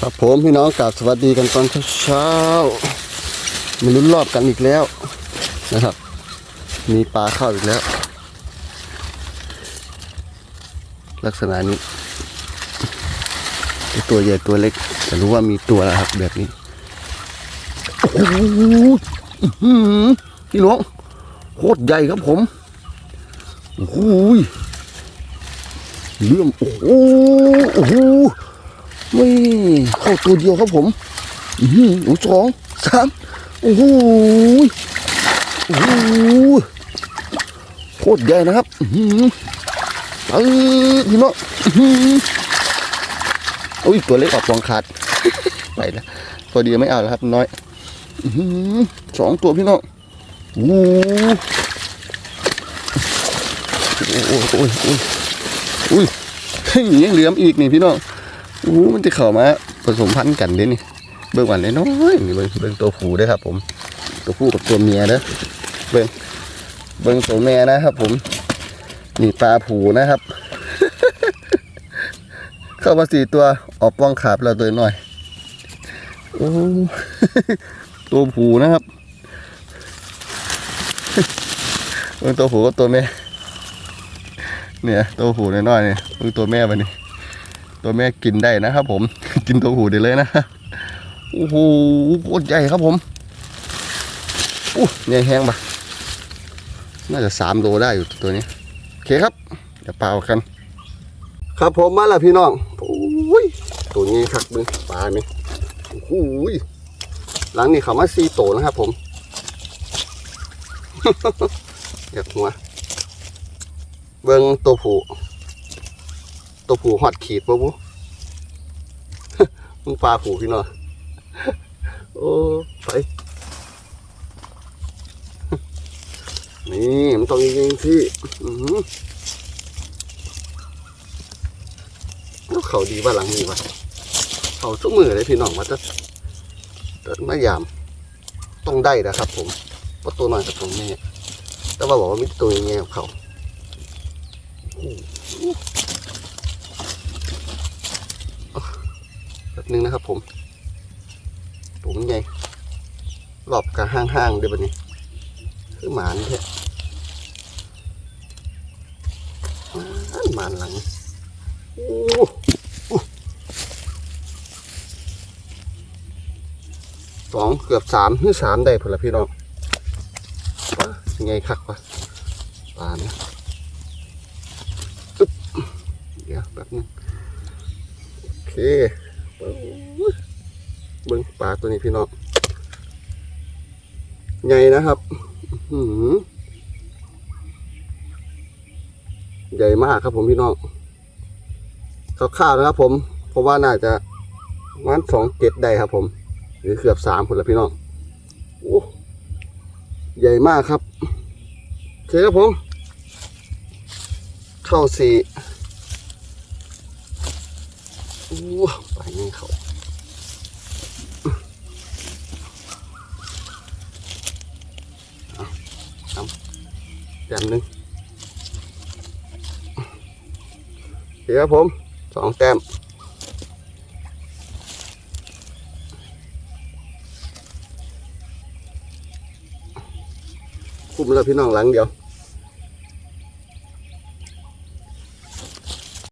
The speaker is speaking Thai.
ครับผมพี่น้องกราบสวัสดีกันตอนเช้าๆมาลุ้นรอบกันอีกแล้วนะครับ มีปลาเข้าอีกแล้ว ลักษณะนี้ตัวใหญ่ตัวเล็ก แต่รู้ว่ามีตัวแล้วครับแบบนี้โอ้โหพี่น้องโคตรใหญ่ครับผมโอ้โหเรื่องโอ้โหโอ้โห ไม่เข้าตัวเดียวครับผม อือหือโอ้สองสามโอ้โหโอ้โหโคตรใหญ่นะครับ อือหืออพี่น้องอื้อหือโอ้ยตัวเล็กออกฟองขาดไปแล้วพอดียวไม่เอาแล้วครับ น้อยอือหือสองตัวพี่น้องโอ้โหโอ้ยโอ้ยโอ้ยโอ้ยยังเหลือมอีกนี่พี่น้อง อู้มันจะเข้ามาผสมพันธุ์กันเด้นี่ เบิ่งหวันเลยน้อยนี่เบิ่งเบิ่งตัวผู้ด้อครับ ผม ตัวผู้กับตัวเมียเด้อเบิ่งเบิ่งตัวแม่นะครับ ผม นี่ปลาผูนะครับ เข้ามาสี่ตัวออกป้องขาบแล้วตัวน้อยโอ้ตัวผูนะครับเบิ่งตัวผูกับตัวแม่ เนี่ยตัวผูน้อยๆเนี่ยเบิ่งตัวแม่ไปนี่ ตัวแม่กินได้นะครับผม กินตัวหูได้เลยนะโอ้โหโคตรใหญ่ครับผมอู้ใหญ่แห้งปะน่าจะสามโลได้อยู่ตัวนี้โอเคครับ เดี๋ยวเปล่ากัน ครับผมมาแล้วพี่น้องโอ้ยตัวนี้คักมึงปลานี่โอ้โหยหลังนี้เขามาซีโตวนะครับผมอยากหัวเบิ้งตัวผู้ ตัวผูหอดขีดปะบุมึงปลาผูพี่น้องโอ้ไปนี่มันต้องยิงที่แล้วเขาดีว่าหลังนี้วะเขาทุกมือเลยพี่น้องว่าจะแต่ไม่ยามต้องได้นะครับผมเพราะตัวน้อยกับตัวแม่แต่ว่าบอกว่ามีตัวยังไงกับเขา แบบนึงนะครับ ผมผมใหญ่หลอบกับห้างๆเดี๋ยวบันนี้คือหมานแท้หมานหมาหลังโอ้สองเกือบสามหรือสามได้ผลละพี่น้องว้าไงคักวะปลาเนี่ยเดี๋ยวแบบนึงโอเค เบิ้งปลาตัวนี้พี่น้องใหญ่นะครับหือใหญ่มากครับผมพี่น้องคร่าวๆนะครับ ผมเพราะว่าน่าจะมันสองเจ็ดได้ครับผม หรือเกือบสามคนละพี่น้องโอ้ใหญ่มากครับโอเคครับผมเข้าสี่โอ้ไปนี่เขา แต้มหนึ่งเดี๋ยวครับผมสองแต้มคุ้มแล้วพี่น้องหลังเดียว